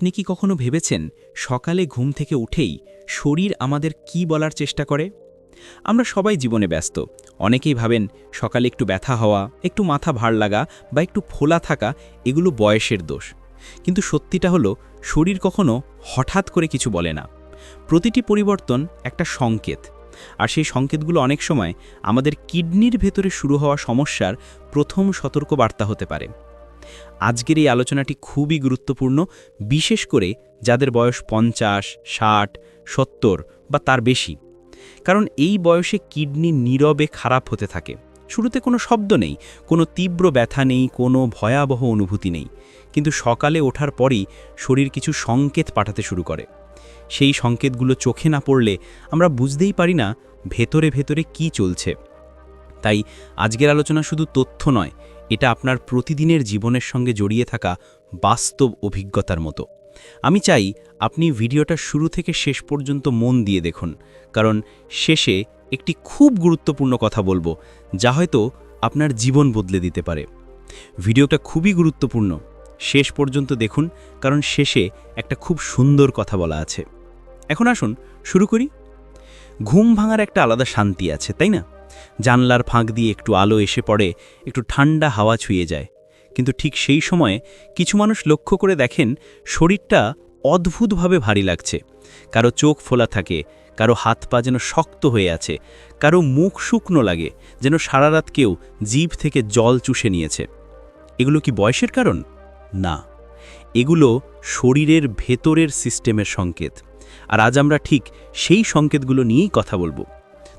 আপনি কি কখনো ভেবেছেন সকালে ঘুম থেকে উঠেই শরীর আমাদের কি বলার চেষ্টা করে? আমরা সবাই জীবনে ব্যস্ত। অনেকেই ভাবেন সকালে একটু ব্যথা হওয়া, একটু মাথা ভার লাগা বা একটু ফোলা থাকা এগুলো বয়সের দোষ। কিন্তু সত্যিটা হলো শরীর কখনো হঠাৎ করে কিছু বলে না। প্রতিটি পরিবর্তন একটা সংকেত। আর সেই সংকেতগুলো অনেক সময় আমাদের কিডনির ভেতরে শুরু হওয়া সমস্যার প্রথম সতর্কবার্তা হতে পারে। আজকের এই আলোচনাটি খুবই গুরুত্বপূর্ণ, বিশেষ করে যাদের বয়স পঞ্চাশ, ষাট, সত্তর বা তার বেশি। কারণ এই বয়সে কিডনি নীরবে খারাপ হতে থাকে। শুরুতে কোনো শব্দ নেই, কোনো তীব্র ব্যথা নেই, কোনো ভয়াবহ অনুভূতি নেই। কিন্তু সকালে ওঠার পরই শরীর কিছু সংকেত পাঠাতে শুরু করে। সেই সংকেতগুলো চোখে না পড়লে আমরা বুঝতেই পারি না ভেতরে ভেতরে কি চলছে। তাই আজকের আলোচনা শুধু তথ্য নয় এটা আপনার প্রতিদিনের জীবনের সঙ্গে জড়িয়ে থাকা বাস্তব অভিজ্ঞতার মতো। আমি চাই আপনি ভিডিওটা শুরু থেকে শেষ পর্যন্ত মন দিয়ে দেখুন, কারণ শেষে একটি খুব গুরুত্বপূর্ণ কথা বলব, যা হয়তো আপনার জীবন বদলে দিতে পারে। ভিডিওটা খুবই গুরুত্বপূর্ণ, শেষ পর্যন্ত দেখুন, কারণ শেষে একটা খুব সুন্দর কথা বলা আছে। এখন আসুন, শুরু করি। ঘুম ভাঙার একটা আলাদা শান্তি আছে, তাই না? জানলার ফাঁক দিয়ে একটু আলো এসে পড়ে, একটু ঠান্ডা হাওয়া ছুঁয়ে যায়। কিন্তু ঠিক সেই সময়ে কিছু মানুষ লক্ষ্য করে দেখেন শরীরটা অদ্ভুতভাবে ভারী লাগছে। কারও চোখ ফোলা থাকে, কারও হাত পা যেন শক্ত হয়ে আছে, কারও মুখ শুকনো লাগে, যেন সারা রাত কেউ জিভ থেকে জল চুষে নিয়েছে। এগুলো কি বয়সের কারণ? না। এগুলো শরীরের ভেতরের সিস্টেমের সংকেত। আর আজ আমরা ঠিক সেই সংকেতগুলো নিয়েই কথা বলব।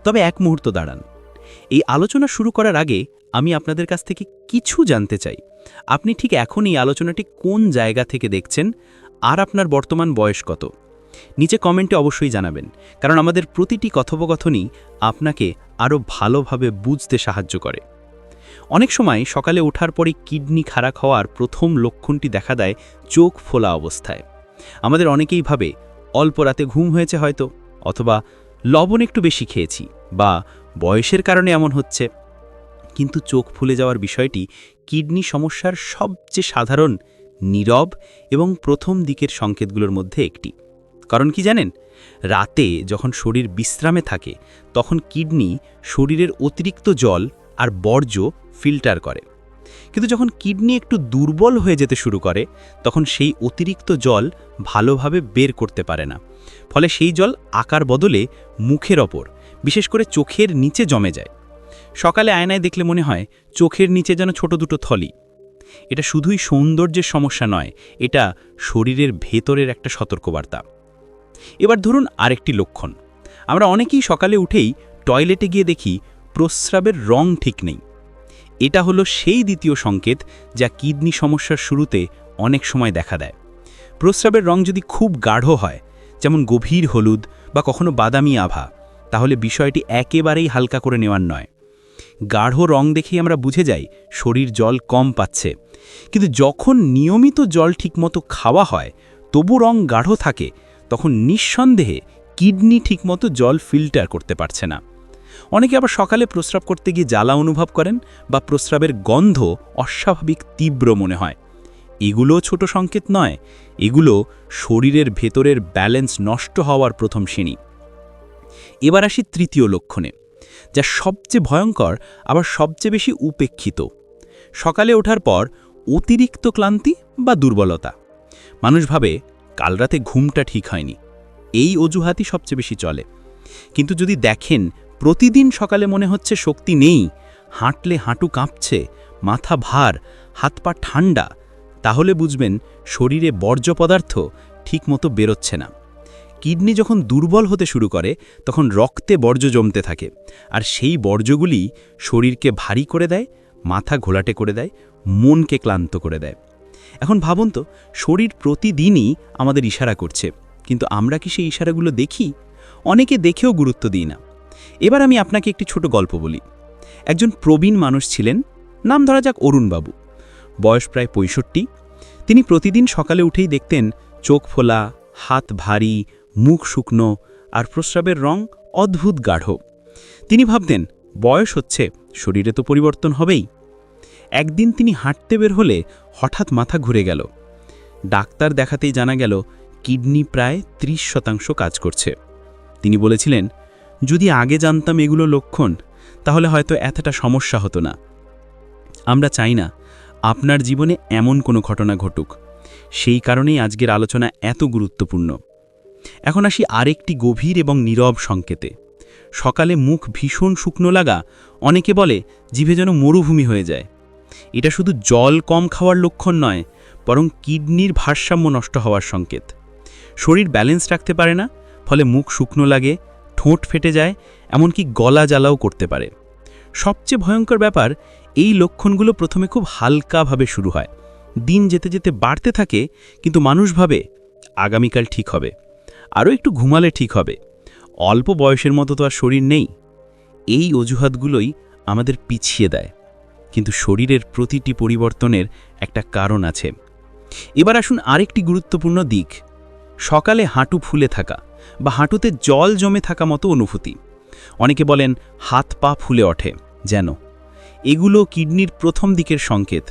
তবে এক মুহূর্ত দাঁড়ান। এই আলোচনা শুরু করার আগে আমি আপনাদের কাছ থেকে কিছু জানতে চাই। আপনি ঠিক এখন এই আলোচনাটি কোন জায়গা থেকে দেখছেন আর আপনার বর্তমান বয়স কত? নিচে কমেন্টে অবশ্যই জানাবেন, কারণ আমাদের প্রতিটি কথোপকথনই আপনাকে আরও ভালোভাবে বুঝতে সাহায্য করে। অনেক সময় সকালে ওঠার পরে কিডনি খারাপ হওয়ার প্রথম লক্ষণটি দেখা দেয় চোখ ফোলা অবস্থায়। আমাদের অনেকেই ভাবে, অল্প রাতে ঘুম হয়েছে হয়তো, অথবা লবণ একটু বেশি খেয়েছি বা বয়সের কারণে এমন হচ্ছে। কিন্তু চোখ ফুলে যাওয়ার বিষয়টি কিডনি সমস্যার সবচেয়ে সাধারণ, নীরব এবং প্রথম দিকের সংকেতগুলোর মধ্যে একটি। কারণ কি জানেন? রাতে যখন শরীর বিশ্রামে থাকে, তখন কিডনি শরীরের অতিরিক্ত জল আর বর্জ্য ফিল্টার করে। কিন্তু যখন কিডনি একটু দুর্বল হয়ে যেতে শুরু করে, তখন সেই অতিরিক্ত জল ভালোভাবে বের করতে পারে না। ফলে সেই জল আকার বদলে মুখের ওপর বিশেষ করে চোখের নিচে জমে যায়। সকালে আয়নায় দেখলে মনে হয় চোখের নিচে যেন ছোট দুটো থলি। এটা শুধুই সৌন্দর্যের সমস্যা নয়, এটা শরীরের ভেতরের একটা সতর্কবার্তা। এবার ধরুন আরেকটি লক্ষণ। আমরা অনেকেই সকালে উঠেই টয়লেটে গিয়ে দেখি প্রস্রাবের রং ঠিক নেই। এটা হলো সেই দ্বিতীয় সংকেত যা কিডনি সমস্যার শুরুতে অনেক সময় দেখা দেয়। প্রস্রাবের রং যদি খুব গাঢ় হয়, যেমন গভীর হলুদ বা কখনো বাদামি আভা তাহলে বিষয়টি একেবারেই হালকা করে নেওয়ার নয়। গাঢ় রং দেখেই আমরা বুঝে যাই, শরীর জল কম পাচ্ছে। কিন্তু যখন নিয়মিত জল ঠিকমতো খাওয়া হয়, তবু রং গাঢ় থাকে, তখন নিঃসন্দেহে কিডনি ঠিকমতো জল ফিল্টার করতে পারছে না। অনেকে আবার সকালে প্রস্রাব করতে গিয়ে জ্বালা অনুভব করেন বা প্রস্রাবের গন্ধ অস্বাভাবিক, তীব্র মনে হয়। এগুলো ছোট সংকেত নয়, এগুলো শরীরের ভেতরের ব্যালেন্স নষ্ট হওয়ার প্রথম শ্রেণি। এবার আসি তৃতীয় লক্ষণে, যা সবচেয়ে ভয়ঙ্কর, আবার সবচেয়ে বেশি উপেক্ষিত। সকালে ওঠার পর অতিরিক্ত ক্লান্তি বা দুর্বলতা। মানুষ ভাবে, কাল রাতে ঘুমটা ঠিক হয়নি। এই অজুহাতই সবচেয়ে বেশি চলে। কিন্তু যদি দেখেন, প্রতিদিন সকালে মনে হচ্ছে শক্তি নেই, হাঁটলে হাঁটু কাঁপছে, মাথা ভার, হাত পা ঠান্ডা, তাহলে বুঝবেন, শরীরে বর্জ্য পদার্থ ঠিকমতো বেরোচ্ছে না। কিডনি যখন দুর্বল হতে শুরু করে, তখন রক্তে বর্জ্য জমতে থাকে। আর সেই বর্জ্যগুলি শরীরকে ভারী করে দেয়, মাথা ঘোলাটে করে দেয়, মনকে ক্লান্ত করে দেয়। এখন ভাবুন তো, শরীর প্রতিদিনই আমাদের ইশারা করছে, কিন্তু আমরা কি সেই ইশারাগুলো দেখি? অনেকে দেখেও গুরুত্ব দিই না। এবার আমি আপনাকে একটি ছোট গল্প বলি। একজন প্রবীণ মানুষ ছিলেন, নাম ধরা যাক অরুণবাবু। বয়স প্রায় পঁয়ষট্টি। তিনি প্রতিদিন সকালে উঠেই দেখতেন, চোখ ফোলা, হাত ভারী মুখ শুকনো আর প্রস্রাবের রং অদ্ভুত গাঢ়। তিনি ভাবতেন, বয়স হচ্ছে, শরীরে তো পরিবর্তন হবেই। একদিন তিনি হাঁটতে বের হলে হঠাৎ মাথা ঘুরে গেল। ডাক্তার দেখাতেই জানা গেল, কিডনি প্রায় ত্রিশ শতাংশ কাজ করছে। তিনি বলেছিলেন, যদি আগে জানতাম এগুলো লক্ষণ, তাহলে হয়তো এতটা সমস্যা হতো না। আমরা চাই না, আপনার জীবনে এমন কোনো ঘটনা ঘটুক। সেই কারণেই আজকের আলোচনা এত গুরুত্বপূর্ণ। এখন আসি আরেকটি গভীর এবং নীরব সংকেতে। সকালে মুখ ভীষণ শুকনো লাগা, অনেকে বলে জিভে যেন মরুভূমি হয়ে যায়। এটা শুধু জল কম খাওয়ার লক্ষণ নয়, বরং কিডনির ভারসাম্য নষ্ট হওয়ার সংকেত। শরীর ব্যালেন্স রাখতে পারে না, ফলে মুখ শুকনো লাগে, ঠোঁট ফেটে যায়, এমনকি গলা জ্বালাও করতে পারে। সবচেয়ে ভয়ঙ্কর ব্যাপার, এই লক্ষণগুলো প্রথমে খুব হালকাভাবে শুরু হয়। দিন যেতে যেতে বাড়তে থাকে, কিন্তু মানুষ ভাবে, আগামীকাল ঠিক হবে। আরও একটু ঘুমালে ঠিক হবে। অল্প বয়সের মতো তো আর শরীর নেই। এই অজুহাতগুলোই আমাদের পিছিয়ে দেয়। কিন্তু শরীরের প্রতিটি পরিবর্তনের একটা কারণ আছে। এবার আসুন আরেকটি গুরুত্বপূর্ণ দিক। সকালে হাঁটু ফুলে থাকা বা হাঁটুতে জল জমে থাকা মতো অনুভূতি। অনেকে বলেন হাত পা ফুলে ওঠে, যেন। এগুলো কিডনির প্রথম দিকের সংকেত।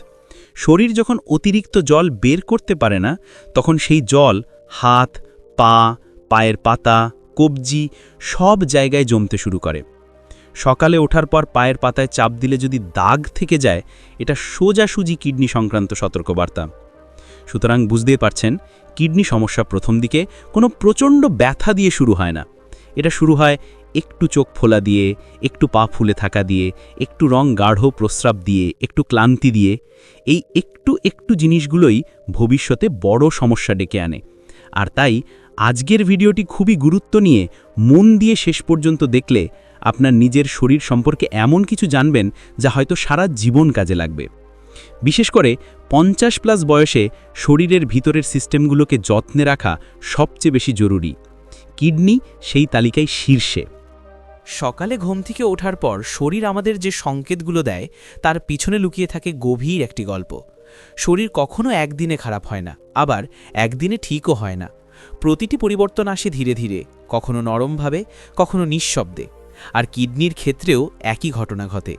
শরীর যখন অতিরিক্ত জল বের করতে পারে না, তখন সেই জল হাত, পা পায়ের পাতা, কবজি সব জায়গায় জমতে শুরু করে। সকালে ওঠার পর পায়ের পাতায় চাপ দিলে যদি দাগ থেকে যায়, এটা সোজাসুজি কিডনি সংক্রান্ত সতর্কবার্তা। সুতরাং বুঝতেই পারছেন, কিডনি সমস্যা প্রথম দিকে কোনো প্রচণ্ড ব্যথা দিয়ে শুরু হয় না। এটা শুরু হয় একটু চোখ ফোলা দিয়ে, একটু পা ফুলে থাকা দিয়ে, একটু রং গাঢ় প্রস্রাব দিয়ে, একটু ক্লান্তি দিয়ে। এই একটু একটু জিনিসগুলোই ভবিষ্যতে বড় সমস্যা ডেকে আনে। আর তাই আজকের ভিডিওটি খুবই গুরুত্ব নিয়ে মন দিয়ে শেষ পর্যন্ত দেখলে আপনার নিজের শরীর সম্পর্কে এমন কিছু জানবেন যা হয়তো সারা জীবন কাজে লাগবে। বিশেষ করে পঞ্চাশ প্লাস বয়সে শরীরের ভিতরের সিস্টেমগুলোকে যত্নে রাখা সবচেয়ে বেশি জরুরি। কিডনি সেই তালিকায় শীর্ষে। সকালে ঘুম থেকে ওঠার পর শরীর আমাদের যে সংকেতগুলো দেয়, তার পিছনে লুকিয়ে থাকে গভীর একটি গল্প। শরীর কখনো একদিনে খারাপ হয় না, আবার একদিনে ঠিকও হয় না। প্রতিটি পরিবর্তন আসে ধীরে ধীরে, কখনো নরমভাবে, কখনো নিঃশব্দে। আর কিডনির ক্ষেত্রেও একই ঘটনা ঘটে।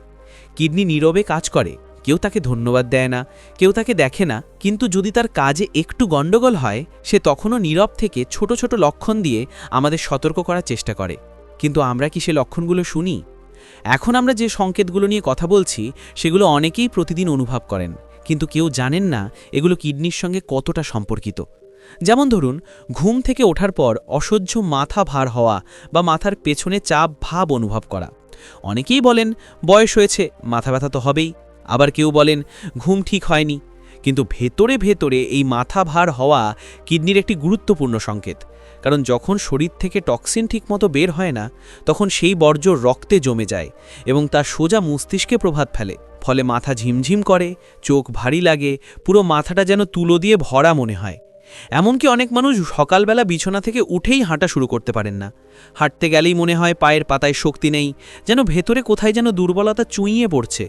কিডনি নীরবে কাজ করে, কেউ তাকে ধন্যবাদ দেয় না, কেউ তাকে দেখে না, কিন্তু যদি তার কাজে একটু গণ্ডগোল হয়, সে তখনও নীরব থেকে ছোট ছোট লক্ষণ দিয়ে আমাদের সতর্ক করার চেষ্টা করে। কিন্তু আমরা কি সে লক্ষণগুলো শুনি? এখন আমরা যে সংকেতগুলো নিয়ে কথা বলছি, সেগুলো অনেকেই প্রতিদিন অনুভব করেন, কিন্তু কেউ জানেন না এগুলো কিডনির সঙ্গে কতটা সম্পর্কিত। যেমন ধরুন, ঘুম থেকে ওঠার পর অসহ্য মাথা ভার হওয়া বা মাথার পেছনে চাপ ভাব অনুভব করা। অনেকেই বলেন, বয়স হয়েছে, মাথা ব্যথা তো হবেই। আবার কেউ বলেন, ঘুম ঠিক হয়নি। কিন্তু ভেতরে ভেতরে এই মাথা ভার হওয়া কিডনির একটি গুরুত্বপূর্ণ সংকেত। কারণ যখন শরীর থেকে টক্সিন ঠিকমতো বের হয় না, তখন সেই বর্জ্য রক্তে জমে যায় এবং তা সোজা মস্তিষ্কে প্রভাব ফেলে। ফলে মাথা ঝিমঝিম করে, চোখ ভারী লাগে, পুরো মাথাটা যেন তুলো দিয়ে ভরা মনে হয়। এমনকি অনেক মানুষ সকালবেলা বিছানা থেকে উঠেই হাঁটা শুরু করতে পারেন না। হাঁটতে গেলেই মনে হয় পায়ের পাতায় শক্তি নেই, যেন ভেতরে কোথায় যেন দুর্বলতা চুইয়ে পড়ছে।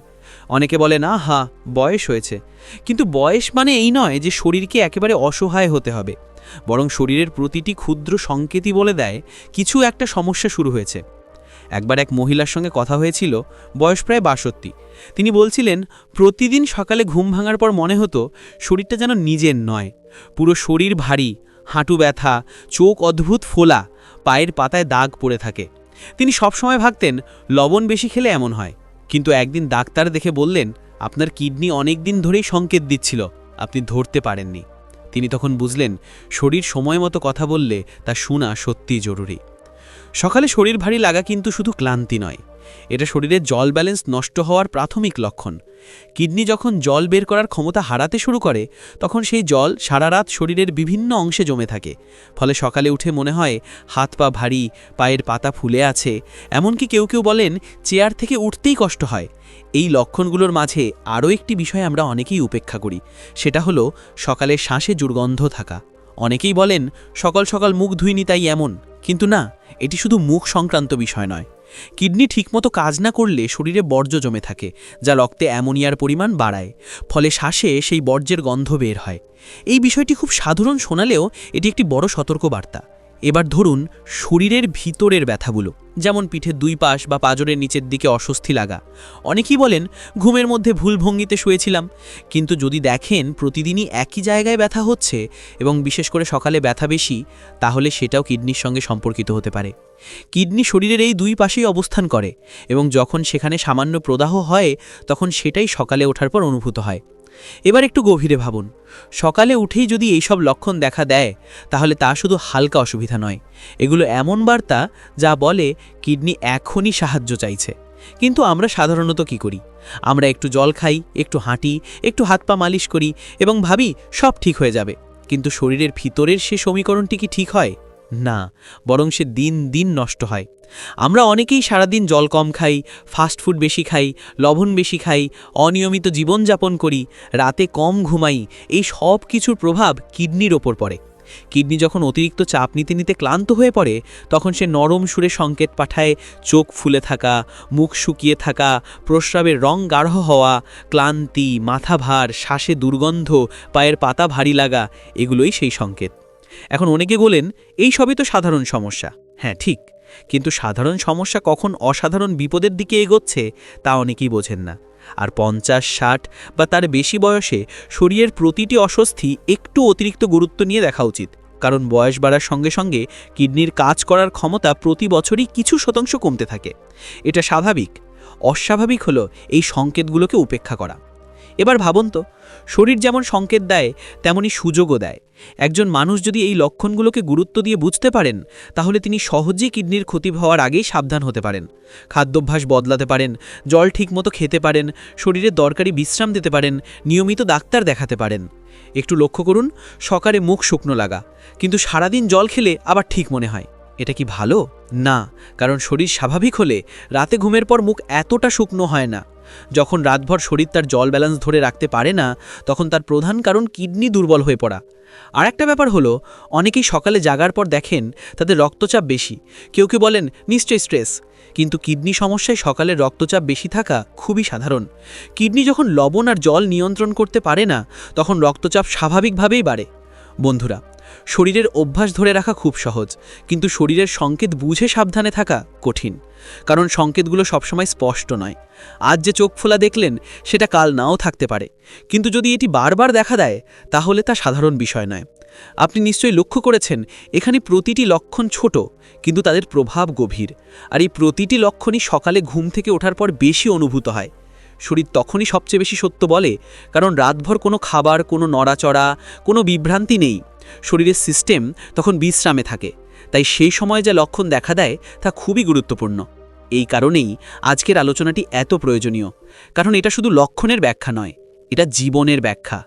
অনেকে বলে না হা বয়স হয়েছে। কিন্তু বয়স মানে এই নয় যে শরীরকে একেবারে অসহায় হতে হবে। বরং শরীরের প্রতিটি ক্ষুদ্র সংকেতই বলে দেয়, কিছু একটা সমস্যা শুরু হয়েছে। একবার এক মহিলার সঙ্গে কথা হয়েছিল, বয়স প্রায় বাষট্টি। তিনি বলছিলেন, প্রতিদিন সকালে ঘুম ভাঙার পর মনে হতো শরীরটা যেন নিজের নয়। পুরো শরীর ভারী, হাঁটু ব্যথা, চোখ অদ্ভুত ফোলা, পায়ের পাতায় দাগ পড়ে থাকে। তিনি সবসময় ভাবতেন, লবণ বেশি খেলে এমন হয়। কিন্তু একদিন ডাক্তার দেখে বললেন, আপনার কিডনি অনেক দিন ধরেই সংকেত দিচ্ছিল, আপনি ধরতে পারেননি। তিনি তখন বুঝলেন, শরীর সময় মতো কথা বললে তা শোনা সত্যিই জরুরি। সকালে শরীর ভারী লাগা কিন্তু শুধু ক্লান্তি নয়। এটা শরীরের জল ব্যালেন্স নষ্ট হওয়ার প্রাথমিক লক্ষণ। কিডনি যখন জল বের করার ক্ষমতা হারাতে শুরু করে, তখন সেই জল সারা রাত শরীরের বিভিন্ন অংশে জমে থাকে। ফলে সকালে উঠে মনে হয়, হাত পা ভারী, পায়ের পাতা ফুলে আছে। এমনকি কেউ কেউ বলেন, চেয়ার থেকে উঠতেই কষ্ট হয়। এই লক্ষণগুলোর মাঝে আরও একটি বিষয় আমরা অনেকেই উপেক্ষা করি। সেটা হলো, সকালে শ্বাসে দুর্গন্ধ থাকা। অনেকেই বলেন, সকাল সকাল মুখ ধুইনি তাই এমন। কিন্তু না এটি শুধু মুখ সংক্রান্ত বিষয় নয়। কিডনি ঠিকমতো কাজ না করলে শরীরে বর্জ্য জমে থাকে, যা রক্তে অ্যামোনিয়ার পরিমাণ বাড়ায়, ফলে শ্বাসে সেই বর্জ্যের গন্ধ বের হয়। এই বিষয়টি খুব সাধারণ শোনালেও এটি একটি বড় সতর্কবার্তা। এবার ধরুন শরীরের ভিতরের ব্যথাগুলো, যেমন পিঠের দুই পাশ বা পাজরের নিচের দিকে অস্বস্তি লাগা। অনেকেই বলেন, ঘুমের মধ্যে ভুল ভঙ্গিতে শুয়েছিলাম। কিন্তু যদি দেখেন প্রতিদিনই একই জায়গায় ব্যথা হচ্ছে এবং বিশেষ করে সকালে ব্যথা বেশি, তাহলে সেটাও কিডনির সঙ্গে সম্পর্কিত হতে পারে। কিডনি শরীরের এই দুই পাশেই অবস্থান করে এবং যখন সেখানে সামান্য প্রদাহ হয়, তখন সেটাই সকালে ওঠার পর অনুভূত হয়। এবার একটু গভীরে ভাবুন। সকালে উঠেই যদি এইসব লক্ষণ দেখা দেয়, তাহলে তা শুধু হালকা অসুবিধা নয়। এগুলো এমন বার্তা যা বলে কিডনি এখনই সাহায্য চাইছে। কিন্তু আমরা সাধারণত কি করি? আমরা একটু জল খাই, একটু হাঁটি, একটু হাত পা মালিশ করি এবং ভাবি সব ঠিক হয়ে যাবে। কিন্তু শরীরের ভিতরের সে সমীকরণটি কি ঠিক হয়? না, বরং সে দিন দিন নষ্ট হয়। আমরা অনেকেই সারাদিন জল কম খাই ফাস্টফুড বেশি খাই, লবণ বেশি খাই, অনিয়মিত জীবনযাপন করি, রাতে কম ঘুমাই, এই সব কিছুর প্রভাব কিডনির ওপর পড়ে। কিডনি যখন অতিরিক্ত চাপ নিতে নিতে ক্লান্ত হয়ে পড়ে, তখন সে নরম সুরে সংকেত পাঠায়, চোখ ফুলে থাকা, মুখ শুকিয়ে থাকা, প্রস্রাবের রং গাঢ় হওয়া, ক্লান্তি মাথা ভার শ্বাসে দুর্গন্ধ, পায়ের পাতা ভারী লাগা, এগুলোই সেই সংকেত। এখন অনেকে বলেন, এই সবই তো সাধারণ সমস্যা। হ্যাঁ ঠিক। কিন্তু সাধারণ সমস্যা কখন অসাধারণ বিপদের দিকে এগোচ্ছে, তা অনেকেই বোঝেন না। আর পঞ্চাশ, ষাট বা তার বেশি বয়সে শরীরের প্রতিটি অস্বস্তি একটু অতিরিক্ত গুরুত্ব নিয়ে দেখা উচিত। কারণ বয়স বাড়ার সঙ্গে সঙ্গে কিডনির কাজ করার ক্ষমতা প্রতি বছরই কিছু শতাংশ কমতে থাকে। এটা স্বাভাবিক। অস্বাভাবিক হলো এই সংকেতগুলোকে উপেক্ষা করা। এবার ভাবুন তো, শরীর যেমন সংকেত দেয়, তেমনি সুযোগও দেয়। একজন মানুষ যদি এই লক্ষণগুলোকে গুরুত্ব দিয়ে বুঝতে পারেন, তাহলে তিনি সহজেই কিডনির ক্ষতি হওয়ার আগেই সাবধান হতে পারেন। খাদ্যাভ্যাস বদলাতে পারেন, জল ঠিকমতো খেতে পারেন, শরীরে দরকারি বিশ্রাম দিতে পারেন, নিয়মিত ডাক্তার দেখাতে পারেন। একটু লক্ষ্য করুন, সকালে মুখ শুকনো লাগা, কিন্তু সারাদিন জল খেলে আবার ঠিক মনে হয়। এটা কি ভালো? না, কারণ শরীর স্বাভাবিক হলে রাতে ঘুমের পর মুখ এতটা শুকনো হয় না। যখন রাতভর শরীর তার জল ব্যালেন্স ধরে রাখতে পারে না, তখন তার প্রধান কারণ কিডনি দুর্বল হয়ে পড়া। আর একটা ব্যাপার হলো, অনেকেই সকালে জাগার পর দেখেন তাদের রক্তচাপ বেশি। কেউ কেউ বলেন, নিশ্চয়ই স্ট্রেস কিন্তু কিডনি সমস্যায় সকালে রক্তচাপ বেশি থাকা খুবই সাধারণ। কিডনি যখন লবণ আর জল নিয়ন্ত্রণ করতে পারে না, তখন রক্তচাপ স্বাভাবিকভাবেই বাড়ে। বন্ধুরা শরীরের অভ্যাস ধরে রাখা খুব সহজ, কিন্তু শরীরের সংকেত বুঝে সাবধানে থাকা কঠিন, কারণ সংকেতগুলো সবসময় স্পষ্ট নয়। আজ যে চোখ ফোলা দেখলেন, সেটা কাল নাও থাকতে পারে, কিন্তু যদি এটি বারবার দেখা দেয়, তাহলে তা সাধারণ বিষয় নয়। আপনি নিশ্চয়ই লক্ষ্য করেছেন, এখানে প্রতিটি লক্ষণ ছোট, কিন্তু তাদের প্রভাব গভীর, আর এই প্রতিটি লক্ষণই সকালে ঘুম থেকে ওঠার পর বেশি অনুভূত হয়। শরীর তখনই সবচেয়ে বেশি সত্য বলে, কারণ রাতভর কোনো খাবার, কোনো নড়াচড়া, কোনো বিভ্রান্তি নেই। শরীরের সিস্টেম তখন বিশ্রামে থাকে, তাই সেই সময় যা লক্ষণ দেখা দেয় তা খুবই গুরুত্বপূর্ণ। এই কারণেই আজকের আলোচনাটি এত প্রয়োজনীয়, কারণ এটা শুধু লক্ষণের ব্যাখ্যা নয়, এটা জীবনের ব্যাখ্যা,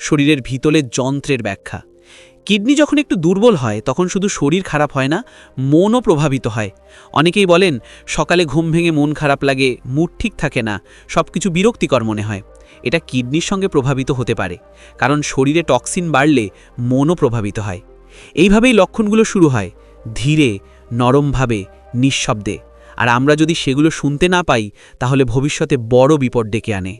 শরীরের ভিতরের যন্ত্রের ব্যাখ্যা। কিডনি যখন একটু দুর্বল হয়, তখন শুধু শরীর খারাপ হয় না, মনও প্রভাবিত হয়। অনেকেই বলেন, সকালে ঘুম ভেঙে মন খারাপ লাগে, মুড ঠিক থাকে না সব কিছু বিরক্তিকর মনে হয়। এটা কিডনির সঙ্গে প্রভাবিত হতে পারে, কারণ শরীরে টক্সিন বাড়লে মনও প্রভাবিত হয়। এইভাবেই লক্ষণগুলো শুরু হয়, ধীরে, নরমভাবে, নিঃশব্দে। আর আমরা যদি সেগুলো শুনতে না পাই, তাহলে ভবিষ্যতে বড় বিপদ ডেকে আনে।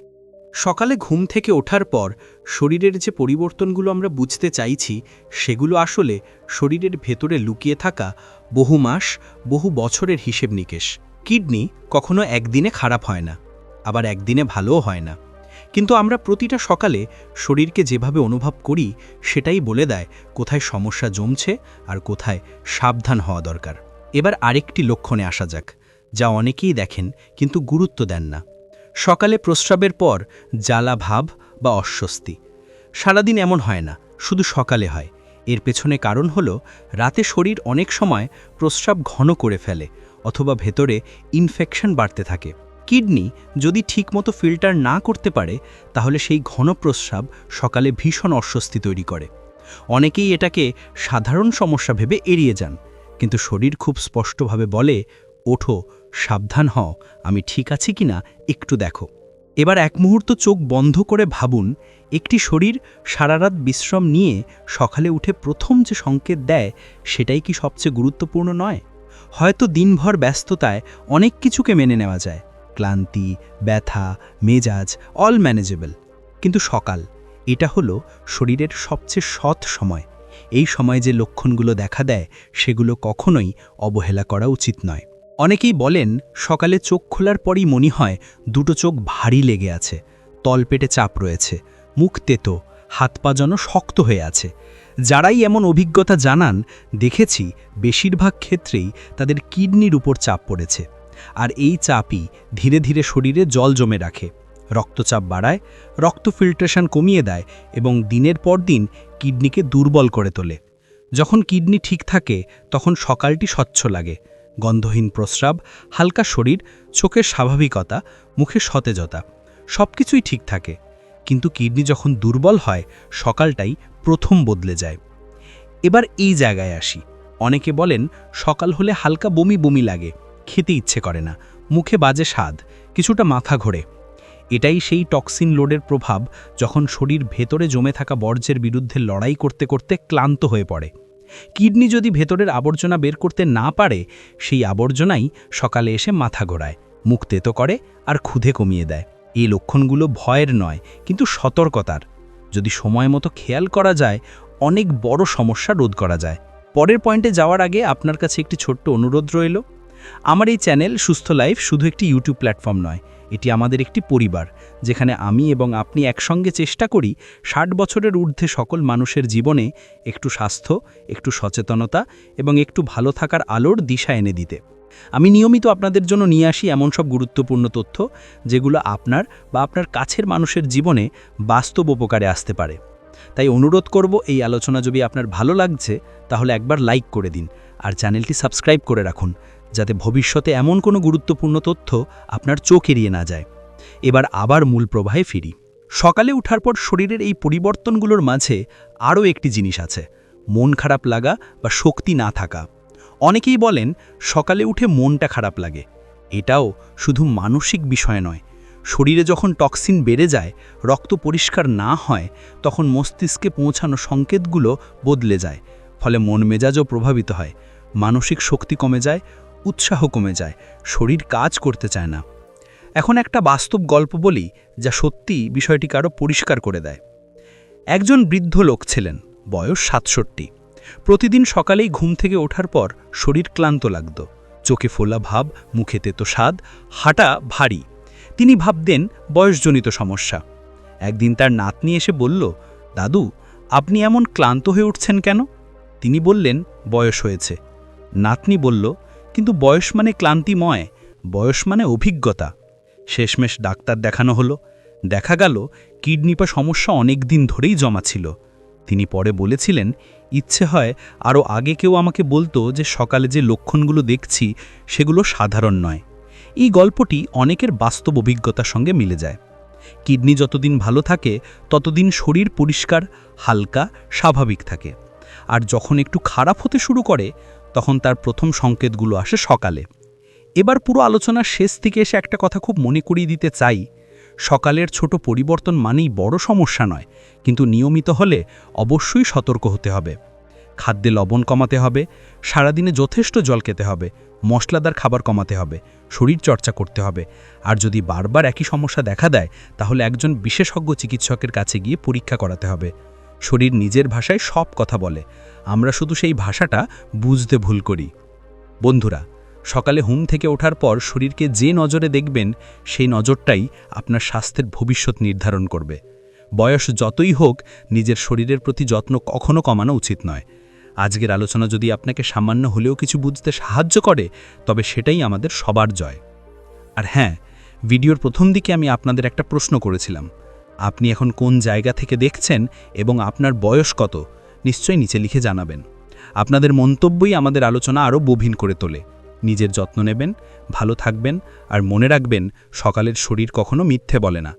সকালে ঘুম থেকে ওঠার পর শরীরের যে পরিবর্তনগুলো আমরা বুঝতে চাইছি, সেগুলো আসলে শরীরের ভেতরে লুকিয়ে থাকা বহু মাস, বহু বছরের হিসেব নিকেশ। কিডনি কখনো একদিনে খারাপ হয় না, আবার একদিনে ভালোও হয় না। কিন্তু আমরা প্রতিটা সকালে শরীরকে যেভাবে অনুভব করি, সেটাই বলে দেয় কোথায় সমস্যা জমছে আর কোথায় সাবধান হওয়া দরকার। এবার আরেকটি লক্ষণে আসা যাক, যা অনেকেই দেখেন কিন্তু গুরুত্ব দেন না। সকালে প্রস্রাবের পর জ্বালা ভাব বা অস্বস্তি। সারাদিন এমন হয় না, শুধু সকালে হয়। এর পেছনে কারণ হল, রাতে শরীর অনেক সময় প্রস্রাব ঘন করে ফেলে অথবা ভেতরে ইনফেকশন বাড়তে থাকে। কিডনি যদি ঠিকমতো ফিল্টার না করতে পারে, তাহলে সেই ঘন প্রস্রাব সকালে ভীষণ অস্বস্তি তৈরি করে। অনেকেই এটাকে সাধারণ সমস্যা ভেবে এড়িয়ে যান, কিন্তু শরীর খুব স্পষ্টভাবে বলে, ওঠো সাবধান হও, আমি ঠিক আছি কিনা একটু দেখো। এবার এক মুহূর্ত চোখ বন্ধ করে ভাবুন, একটি শরীর সারারাত বিশ্রাম নিয়ে সকালে উঠে প্রথম যে সংকেত দেয়, সেটাই কি সবচেয়ে গুরুত্বপূর্ণ নয়? হয়তো দিনভর ব্যস্ততায় অনেক কিছুকে মেনে নেওয়া যায়। ক্লান্তি, ব্যথা, মেজাজ অল ম্যানেজেবল কিন্তু সকাল, এটা হলো শরীরের সবচেয়ে সৎ সময়। এই সময় যে লক্ষণগুলো দেখা দেয়, সেগুলো কখনোই অবহেলা করা উচিত নয়। অনেকেই বলেন, সকালে চোখ খোলার পরই মনে হয় দুটো চোখ ভারী লেগে আছে, তলপেটে চাপ রয়েছে, মুখ তেতো, হাত পা যেন শক্ত হয়ে আছে। যারাই এমন অভিজ্ঞতা জানান, দেখেছি বেশিরভাগ ক্ষেত্রেই তাদের কিডনির উপর চাপ পড়েছে, আর এই চাপই ধীরে ধীরে শরীরে জল জমে রাখে, রক্তচাপ বাড়ায়, রক্ত ফিল্ট্রেশন কমিয়ে দেয় এবং দিনের পর দিন কিডনিকে দুর্বল করে তোলে। যখন কিডনি ঠিক থাকে, তখন সকালটি স্বচ্ছ লাগে গন্ধহীন প্রস্রাব, হালকা শরীর, চোখের স্বাভাবিকতা মুখে সতেজতা সব কিছুই ঠিক থাকে। কিন্তু কিডনি যখন দুর্বল হয়, সকালটাই প্রথম বদলে যায়। এবার এই জায়গায় আসি। অনেকে বলেন, সকাল হলে হালকা বমি বমি লাগে, খেতে ইচ্ছে করে না, মুখে বাজে স্বাদ, কিছুটা মাথা ঘোরে। এটাই সেই টক্সিন লোডের প্রভাব যখন শরীর ভেতরে জমে থাকা বর্জ্যের বিরুদ্ধে লড়াই করতে করতে ক্লান্ত হয়ে পড়ে। কিডনি যদি ভেতরের আবর্জনা বের করতে না পারে, সেই আবর্জনাই সকালে এসে মাথা ঘোরায়, মুখ তেতো করে আর ক্ষুধে কমিয়ে দেয়। এই লক্ষণগুলো ভয়ের নয়, কিন্তু সতর্কতার। যদি সময় মতো খেয়াল করা যায়, অনেক বড় সমস্যা রোধ করা যায়। পরের পয়েন্টে যাওয়ার আগে আপনার কাছে একটি ছোট্ট অনুরোধ রইল। আমার এই চ্যানেল সুস্থ লাইফ শুধু একটি ইউটিউব প্ল্যাটফর্ম নয়, এটি আমাদের একটি পরিবার, যেখানে আমি এবং আপনি একসঙ্গে চেষ্টা করি ষাট বছরের ঊর্ধ্বে সকল মানুষের জীবনে একটু স্বাস্থ্য, একটু সচেতনতা এবং একটু ভালো থাকার আলোর দিশা এনে দিতে। আমি নিয়মিত আপনাদের জন্য নিয়ে আসি এমন সব গুরুত্বপূর্ণ তথ্য, যেগুলো আপনার বা আপনার কাছের মানুষের জীবনে বাস্তব উপকারে আসতে পারে। তাই অনুরোধ করব, এই আলোচনা যদি আপনার ভালো লাগছে, তাহলে একবার লাইক করে দিন, আর চ্যানেলটি সাবস্ক্রাইব করে রাখুন। যাতে ভবিষ্যতে এমন কোনো গুরুত্বপূর্ণ তথ্য আপনার চোখ এড়িয়ে না যায়। এবার আবার মূল প্রবাহে ফিরি। সকালে উঠার পর শরীরের এই পরিবর্তনগুলোর মাঝে আরও একটি জিনিস আছে, মন খারাপ লাগা বা শক্তি না থাকা। অনেকেই বলেন, সকালে উঠে মনটা খারাপ লাগে। এটাও শুধু মানসিক বিষয় নয়। শরীরে যখন টক্সিন বেড়ে যায়, রক্ত পরিষ্কার না হয়, তখন মস্তিষ্কে পৌঁছানো সংকেতগুলো বদলে যায়, ফলে মন মেজাজও প্রভাবিত হয়। মানসিক শক্তি কমে যায় উৎসাহ কমে যায়, শরীর কাজ করতে চায় না। এখন একটা বাস্তব গল্প বলি যা সত্যি বিষয়টিকে আরও পরিষ্কার করে দেয়। একজন বৃদ্ধ লোক ছিলেন, বয়স সাতষট্টি। প্রতিদিন সকালেই ঘুম থেকে ওঠার পর শরীর ক্লান্ত লাগত। চোখে ফোলা ভাব, মুখে তেতো স্বাদ, হাঁটা ভারী। তিনি ভাবতেন বয়সজনিত সমস্যা। একদিন তার নাতনি এসে বলল, দাদু, আপনি এমন ক্লান্ত হয়ে উঠছেন কেন? তিনি বললেন, বয়স হয়েছে। নাতনি বলল কিন্তু বয়স মানে ক্লান্তিময়, বয়স মানে অভিজ্ঞতা। শেষমেশ ডাক্তার দেখানো হলো। দেখা গেল কিডনি পা সমস্যা অনেক দিন ধরেই জমা ছিল। তিনি পরে বলেছিলেন, ইচ্ছে হয় আরও আগে কেউ আমাকে বলতো যে সকালে যে লক্ষণগুলো দেখছি, সেগুলো সাধারণ নয়। এই গল্পটি অনেকের বাস্তব অভিজ্ঞতার সঙ্গে মিলে যায়। কিডনি যতদিন ভালো থাকে, ততদিন শরীর পরিষ্কার, হালকা, স্বাভাবিক থাকে। আর যখন একটু খারাপ হতে শুরু করে তখন তার প্রথম সংকেতগুলো আসে সকালে। এবার পুরো আলোচনার শেষ থেকে এসে একটা কথা খুব মনে করিয়ে দিতে চাই। সকালের ছোট পরিবর্তন মানেই বড় সমস্যা নয়, কিন্তু নিয়মিত হলে অবশ্যই সতর্ক হতে হবে। খাদ্যে লবণ কমাতে হবে, সারাদিনে যথেষ্ট জল খেতে হবে, মশলাদার খাবার কমাতে হবে, শরীর চর্চা করতে হবে। আর যদি বারবার একই সমস্যা দেখা দেয়, তাহলে একজন বিশেষজ্ঞ চিকিৎসকের কাছে গিয়ে পরীক্ষা করাতে হবে। শরীর নিজের ভাষায় সব কথা বলে। আমরা শুধু সেই ভাষাটা বুঝতে ভুল করি। বন্ধুরা, সকালে হুম থেকে ওঠার পর শরীরকে যে নজরে দেখবেন, সেই নজরটাই আপনার স্বাস্থ্যের ভবিষ্যৎ নির্ধারণ করবে। বয়স যতই হোক, নিজের শরীরের প্রতি যত্ন কখনো কমানো উচিত নয়। আজকের আলোচনা যদি আপনাকে সামান্য হলেও কিছু বুঝতে সাহায্য করে, তবে সেটাই আমাদের সবার জয়। আর হ্যাঁ ভিডিওর প্রথম দিকে আমি আপনাদের একটা প্রশ্ন করেছিলাম। আপনি এখন কোন জায়গা থেকে দেখছেন এবং আপনার বয়স কত, নিশ্চয়ই নিচে লিখে জানাবেন। আপনাদের মন্তব্যই আমাদের আলোচনা আরও বভিন করে তোলে। নিজের যত্ন নেবেন, ভালো থাকবেন, আর মনে রাখবেন, সকালের শরীর কখনো মিথ্যে বলে না।